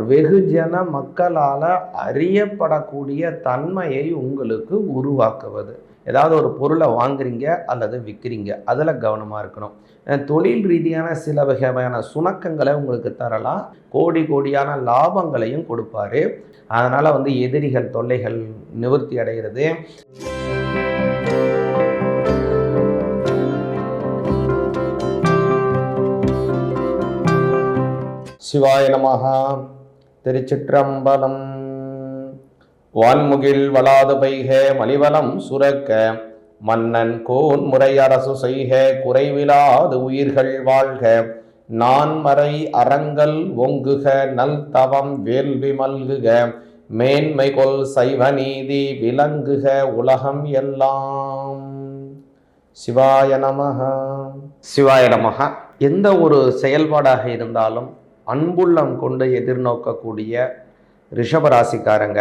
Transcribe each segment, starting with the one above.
வெகுஜன மக்களால் அறியப்படக்கூடிய தன்மையை உங்களுக்கு உருவாக்குவது. ஏதாவது ஒரு பொருளை வாங்குறீங்க அல்லது விற்கிறீங்க அதில் கவனமாக இருக்கணும். தொழில் ரீதியான சில வகையான சுணக்கங்களை உங்களுக்கு தரலாம். கோடி கோடியான லாபங்களையும் கொடுப்பாரு. அதனால் வந்து எதிரிகள் தொல்லைகள் நிவர்த்தி அடைகிறது. சிவாய நமகா திருச்சிற்றம்பலம். வான்முகில் வளாது பெய்க மலிவலம் சுரக்க மன்னன் கோன் முறை அரசு செய்க குறைவிலாது உயிர்கள் வாழ்க நான்மறை அறங்கள் ஒங்குக நல் தவம் வேள்வி மல்குக மேன்மை கொல் சைவ நீதி விளங்குக உலகம் எல்லாம். சிவாய நமக சிவாய நமக எந்த ஒரு செயல்பாடாக இருந்தாலும் அன்புள்ளம் கொண்டு எதிர்நோக்கக்கூடிய ரிஷபராசிக்காரங்க.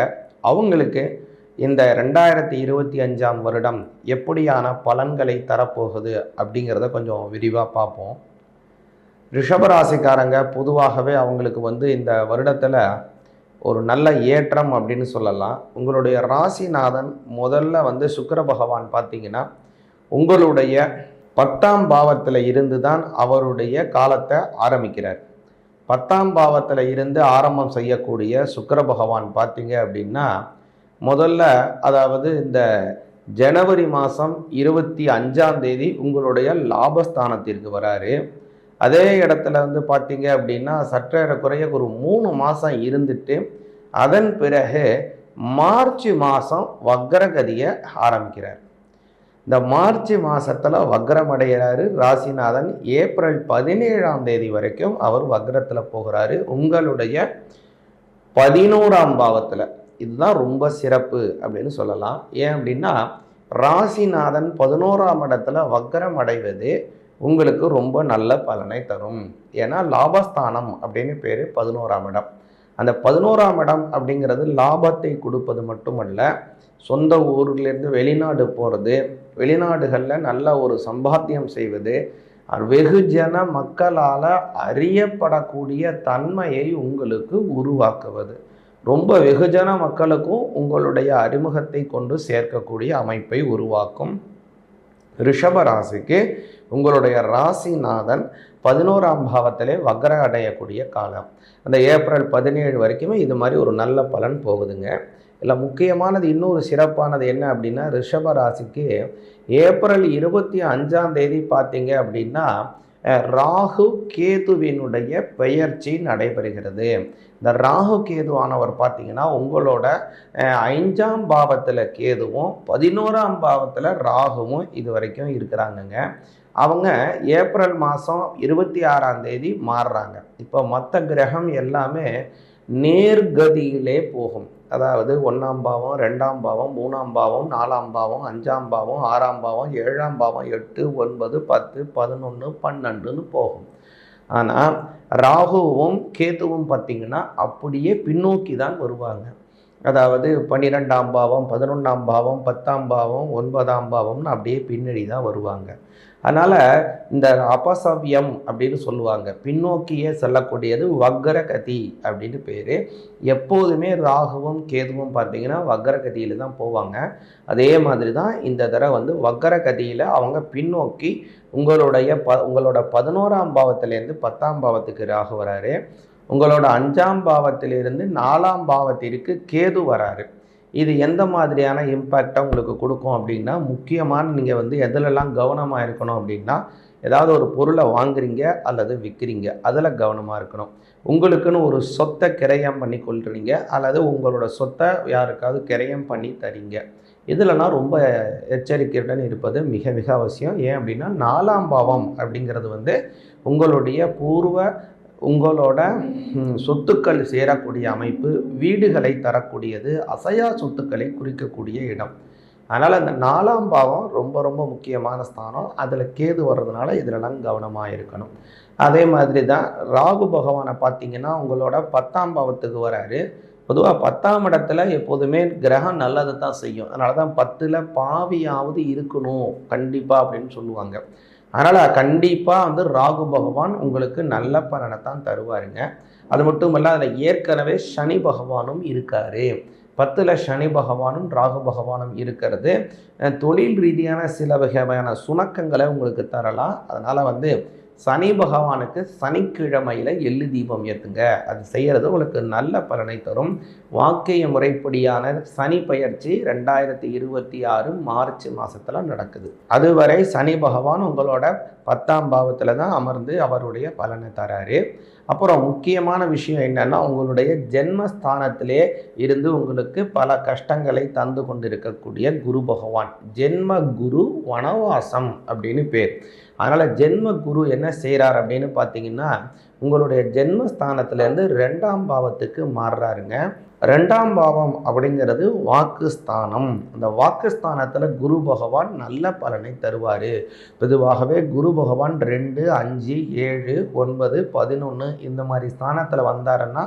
அவங்களுக்கு இந்த ரெண்டாயிரத்தி இருபத்தி அஞ்சாம் வருடம் எப்படியான பலன்களை தரப்போகுது அப்படிங்கிறத கொஞ்சம் விரிவாக பார்ப்போம். ரிஷபராசிக்காரங்க பொதுவாகவே அவங்களுக்கு வந்து இந்த வருடத்தில் ஒரு நல்ல ஏற்றம் அப்படின்னு சொல்லலாம். உங்களுடைய ராசிநாதன் முதல்ல வந்து சுக்கர பகவான் பார்த்தீங்கன்னா உங்களுடைய பத்தாம் பாவத்தில் இருந்து தான் அவருடைய காலத்தை ஆரம்பிக்கிறார். பத்தாம் பாவத்தில் இருந்து ஆரம்பம் செய்யக்கூடிய சுக்கர பகவான் பார்த்தீங்க அப்படின்னா முதல்ல அதாவது இந்த ஜனவரி மாதம் இருபத்தி அஞ்சாம் தேதி உங்களுடைய லாபஸ்தானத்திற்கு வராரு. அதே இடத்துல வந்து பார்த்தீங்க அப்படின்னா சற்றேறக்குறைய ஒரு மூணு மாதம் இருந்துட்டு அதன் பிறகு மார்ச் மாதம் வக்ரகதியை ஆரம்பிக்கிறார். இந்த மார்ச் மாதத்தில் வக்ரம் அடைகிறாரு ராசிநாதன் ஏப்ரல் பதினேழாம் தேதி வரைக்கும் அவர் வக்ரத்தில் போகிறாரு. உங்களுடைய பதினோராம் பாவத்தில். இதுதான் ரொம்ப சிறப்பு அப்படின்னு சொல்லலாம். ஏன் அப்படின்னா ராசிநாதன் பதினோராம் இடத்துல வக்ரம் அடைவது உங்களுக்கு ரொம்ப நல்ல பலனை தரும். ஏன்னா லாபஸ்தானம் அப்படின்னு பேர் பதினோராம் இடம். அந்த பதினோராம் இடம் அப்படிங்கிறது லாபத்தை கொடுப்பது மட்டுமல்ல சொந்த ஊர்லேருந்து வெளிநாடு போகிறது வெளிநாடுகளில் நல்ல ஒரு சம்பாத்தியம் செய்வது வெகுஜன மக்களால் அறியப்படக்கூடிய தன்மையை உங்களுக்கு உருவாக்குவது. ரொம்ப வெகுஜன மக்களுக்கும் உங்களுடைய அறிமுகத்தை கொண்டு சேர்க்கக்கூடிய அமைப்பை உருவாக்கும். ரிஷப ராசிக்கு உங்களுடைய ராசிநாதன் பதினோராம் பாவத்திலே வக்ர அடையக்கூடிய காலம். அந்த ஏப்ரல் பதினேழு வரைக்குமே இது மாதிரி ஒரு நல்ல பலன் போகுதுங்க. இல்லை முக்கியமானது இன்னொரு சிறப்பானது என்ன அப்படின்னா ரிஷப ராசிக்கு ஏப்ரல் இருபத்தி அஞ்சாம் தேதி பார்த்தீங்க அப்படின்னா ராகு கேதுவினுடைய பெயர்ச்சி நடைபெறுகிறது. இந்த ராகு கேதுவானவர் பார்த்தீங்கன்னா உங்களோட ஐஞ்சாம் ஐந்தாம் பாவத்தில் கேதுவும் பதினோராம் பாவத்தில் ராகுவும் இது வரைக்கும் இருக்கிறாங்கங்க. அவங்க ஏப்ரல் மாதம் இருபத்தி ஆறாம் தேதி மாறுறாங்க. இப்போ மற்ற கிரகம் எல்லாமே நேர்கதியிலே போகும். அதாவது ஒன்றாம் பாவம் ரெண்டாம் பாவம் மூணாம் பாவம் நாலாம் பாவம் அஞ்சாம் பாவம் ஆறாம் பாவம் ஏழாம் பாவம் எட்டு ஒன்பது பத்து பதினொன்று பன்னெண்டுன்னு போகும். ஆனால் ராகுவும் கேதுவும் பார்த்திங்கன்னா அப்படியே பின்னோக்கி தான் வருவாங்க. அதாவது பன்னிரெண்டாம் பாவம் பதினொன்றாம் பாவம் பத்தாம் பாவம் ஒன்பதாம் பாவம்னு அப்படியே பின்னணி தான் வருவாங்க. அதனால் இந்த அபசவ்யம் அப்படின்னு சொல்லுவாங்க. பின்னோக்கியே செல்லக்கூடியது வக்ரகதி அப்படின்னு பேர். எப்போதுமே ராகுவும் கேதுவும் பார்த்தீங்கன்னா வக்ரகதியில் தான் போவாங்க. அதே மாதிரி தான் இந்த தடவை வந்து வக்ரகதியில் அவங்க பின்னோக்கி உங்களுடைய ப உங்களோட பதினோராம் பாவத்துலேருந்து பத்தாம் பாவத்துக்கு ராகு வராரு. உங்களோட அஞ்சாம் பாவத்திலிருந்து நாலாம் பாவத்திற்கு கேது வராரு. இது எந்த மாதிரியான இம்பேக்டை உங்களுக்கு கொடுக்கும் அப்படின்னா முக்கியமான நீங்கள் வந்து எதிலெல்லாம் கவனமாக இருக்கணும் அப்படின்னா ஏதாவது ஒரு பொருளை வாங்குறீங்க அல்லது விற்கிறீங்க அதில் கவனமாக இருக்கணும். உங்களுக்குன்னு ஒரு சொத்தை கிரயம் பண்ணி கொள்றீங்க அல்லது உங்களோட சொத்தை யாருக்காவது கிரயம் பண்ணி தரீங்க. இதிலலாம் ரொம்ப எச்சரிக்கையுடன் இருப்பது மிக மிக அவசியம். ஏன் அப்படின்னா நாலாம் பாவம் அப்படிங்கிறது வந்து உங்களுடைய பூர்வ உங்களோட சொத்துக்கள் சேரக்கூடிய அமைப்பு வீடுகளை தரக்கூடியது அசையா சொத்துக்களை குறிக்கக்கூடிய இடம். அதனால் அந்த நாலாம் பாவம் ரொம்ப ரொம்ப முக்கியமான ஸ்தானம். அதில் கேது வர்றதுனால இதிலலாம் கவனமாக இருக்கணும். அதே மாதிரி தான் ராகு பகவானை பார்த்தீங்கன்னா உங்களோட பத்தாம் பாவத்துக்கு வராரு. பொதுவாக பத்தாம் இடத்துல எப்போதுமே கிரகம் நல்லதை தான் செய்யும். அதனால தான் பத்தில் பாவியாவது இருக்கணும். கண்டிப்பாக அப்படின்னு சொல்லுவாங்க. அதனால் கண்டிப்பாக வந்து ராகு பகவான் உங்களுக்கு நல்ல பலனை தான் தருவாருங்க. அது மட்டும் இல்லை அதில் ஏற்கனவே சனி பகவானும் இருக்கார். பத்தில் சனி பகவானும் ராகு பகவானும் இருக்கிறது. தொழில் ரீதியான சில வகையான சுணக்கங்களை உங்களுக்கு தரலாம். அதனால் வந்து சனி பகவானுக்கு சனிக்கிழமையில் எள்ளு தீபம் ஏற்றுங்க அது செய்கிறது உங்களுக்கு நல்ல பலனை தரும். வாக்கிய முறைப்படியான சனி பயிற்சி ரெண்டாயிரத்தி இருபத்தி ஆறு மார்ச் மாதத்தில் நடக்குது. அதுவரை சனி பகவான் உங்களோட பத்தாம் பாவத்தில் தான் அமர்ந்து அவருடைய பலனை தராரு. அப்புறம் முக்கியமான விஷயம் என்னென்னா உங்களுடைய ஜென்மஸ்தானத்திலே இருந்து உங்களுக்கு பல கஷ்டங்களை தந்து கொண்டிருக்கக்கூடிய குரு பகவான். ஜென்ம குரு வனவாசம் அப்படின்னு பேர். அதனால் ஜென்ம குரு என்ன செய்கிறார் அப்படின்னு பார்த்தீங்கன்னா உங்களுடைய ஜென்மஸ்தானத்துலேருந்து ரெண்டாம் பாவத்துக்கு மாறுறாருங்க. ரெண்டாம் பாவம் அப்படிங்கிறது வாக்குஸ்தானம். அந்த வாக்குஸ்தானத்தில் குரு பகவான் நல்ல பலனை தருவார். பொதுவாகவே குரு பகவான் ரெண்டு அஞ்சு ஏழு ஒன்பது பதினொன்று இந்த மாதிரி ஸ்தானத்தில் வந்தாருன்னா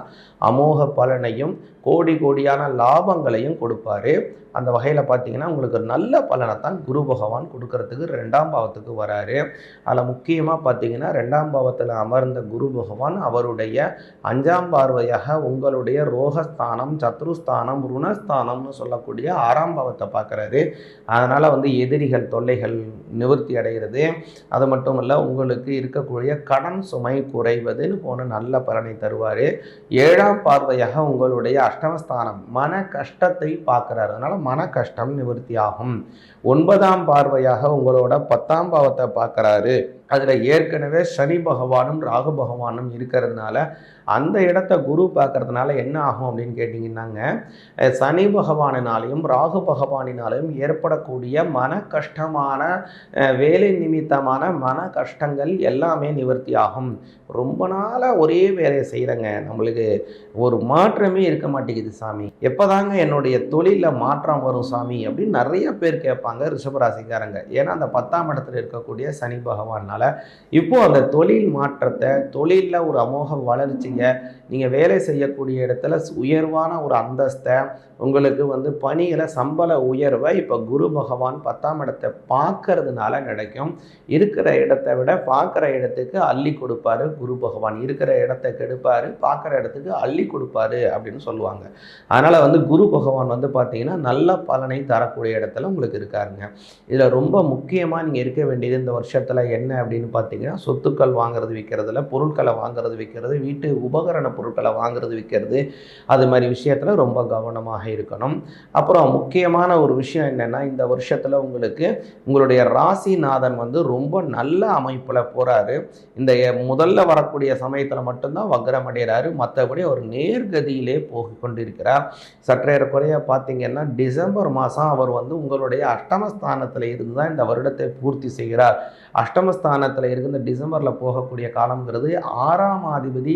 அமோக பலனையும் கோடி கோடியான லாபங்களையும் கொடுப்பாரு. அந்த வகையில் பார்த்தீங்கன்னா உங்களுக்கு நல்ல பலனை தான் குரு பகவான் கொடுக்கறதுக்கு ரெண்டாம் பாவத்துக்கு வராரு. அதில் முக்கியமாக பார்த்தீங்கன்னா ரெண்டாம் பாவத்தில் அமர்ந்த குரு பகவான் அவருடைய அஞ்சாம் பார்வையாக உங்களுடைய ரோகஸ்தானம் சத்ருஸ்தானம் ருணஸ்தானம்னு சொல்லக்கூடிய ஆறாம் பாவத்தை பார்க்குறாரு. அதனால் வந்து எதிரிகள் தொல்லைகள் நிவர்த்தி அடைகிறது. அது மட்டும் இல்லை உங்களுக்கு இருக்கக்கூடிய கடன் சுமை குறைவதுன்னு போன நல்ல பலனை தருவார். ஏழாம் பார்வையாக உங்களுடைய அஷ்டமஸ்தானம் மன கஷ்டத்தை பார்க்குறாரு. அதனால் மன கஷ்டம் நிவர்த்தி ஆகும். ஒன்பதாம் பார்வையாக உங்களோட பத்தாம் பாவத்தை பார்க்குறாரு. அதில் ஏற்கனவே சனி பகவானும் ராகு பகவானும் இருக்கிறதுனால அந்த இடத்த குரு பார்க்கறதுனால என்ன ஆகும் அப்படின்னு கேட்டிங்கன்னாங்க சனி பகவானினாலையும் ராகு பகவானினாலையும் ஏற்படக்கூடிய மன கஷ்டமான வேலை நிமித்தமான மன கஷ்டங்கள் எல்லாமே நிவர்த்தி ஆகும். ரொம்ப நாளாக ஒரே வேலையை செய்கிறேங்க நம்மளுக்கு ஒரு மாற்றமே இருக்க மாட்டேங்குது சாமி. எப்போதாங்க என்னுடைய தொழிலில் மாற்றம் வரும் சாமி அப்படின்னு நிறைய பேர் கேட்பாங்க ரிஷபராசிக்காரங்க. ஏன்னா அந்த பத்தாம் இடத்துல இருக்கக்கூடிய சனி பகவானால் இப்போது அந்த தொழில் மாற்றத்தை தொழிலில் ஒரு அமோக செய்யுங்க நீங்கள் வேலை செய்யக்கூடிய இடத்துல உயர்வான ஒரு அந்தஸ்தை உங்களுக்கு வந்து பணியில் சம்பள உயர்வை இப்போ குரு பகவான் பத்தாம் இடத்தை பார்க்கறதுனால கிடைக்கும். இருக்கிற இடத்தை விட பார்க்குற இடத்துக்கு அள்ளி கொடுப்பாரு குரு பகவான். இருக்கிற இடத்த கெடுப்பார் பார்க்குற இடத்துக்கு அள்ளி கொடுப்பாரு அப்படின்னு சொல்லுவாங்க. அதனால் வந்து குரு பகவான் வந்து பார்த்தீங்கன்னா நல்ல பலனை தரக்கூடிய இடத்துல உங்களுக்கு இருக்காருங்க. இதில் ரொம்ப முக்கியமாக நீங்கள் இருக்க வேண்டியது இந்த வருஷத்தில் என்ன அப்படின்னு பார்த்தீங்கன்னா சொத்துக்கள் வாங்குறது விற்கிறதுல பொருட்களை வாங்குறது விற்கிறது வீட்டு உபகரண பொருட்களை வாங்குறது விற்கிறது அது மாதிரி விஷயத்தில் ரொம்ப கவனமாக இருக்கணும். அப்புறம் முக்கியமான ஒரு விஷயம் என்னென்னா இந்த வருஷத்தில் உங்களுக்கு உங்களுடைய ராசிநாதன் வந்து ரொம்ப நல்ல அமைப்பில் போகிறாரு இந்த முதல்ல வரக்கூடிய சமயத்தில் மட்டும்தான் வக்ரம் அடைகிறாரு. மற்றபடி அவர் நேர்கதியிலே போக கொண்டிருக்கிறார். சற்றேறக்குறைய பார்த்தீங்கன்னா டிசம்பர் மாதம் அவர் வந்து உங்களுடைய அஷ்டமஸ்தானத்தில் இருந்து தான் இந்த வருடத்தை பூர்த்தி செய்கிறார். அஷ்டமஸ்தானத்தில் இருந்து இந்த டிசம்பரில் போகக்கூடிய காலங்கிறது ஆறாம் அதிபதி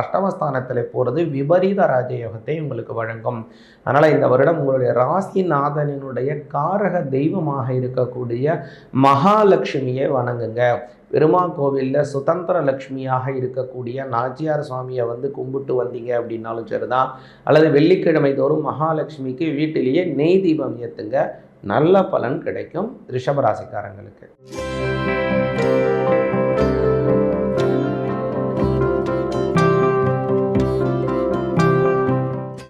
அஷ்டமஸ்தானத்தில் போகிறது விபரீத ராஜயோகத்தை உங்களுக்கு வழங்கும். அதனால் இந்த வருடம் உங்களுடைய ராசிநாதனினுடைய காரக தெய்வமாக இருக்கக்கூடிய மகாலட்சுமியை வணங்குங்க. பெருமா கோவிலில் சுதந்திர லக்ஷ்மியாக இருக்கக்கூடிய நாச்சியார் சுவாமியை வந்து கும்பிட்டு வந்தீங்க அப்படின்னாலும் சரிதான். அல்லது வெள்ளிக்கிழமை தோறும் மகாலட்சுமிக்கு வீட்டிலேயே நெய் தீபம் ஏற்றுங்க நல்ல பலன் கிடைக்கும் ரிஷபராசிக்காரங்களுக்கு